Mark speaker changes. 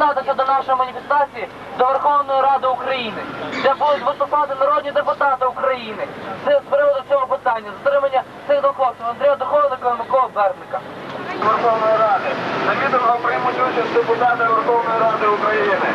Speaker 1: приєднатися до нашої маніфестації до Верховної Ради України, де будуть виступати народні депутати України. Це з приводу цього питання, затримання цих двох хлопців Андрія Духовника і Микола Берника.
Speaker 2: Верховної Ради. На відео приймуть участь депутати Верховної Ради України.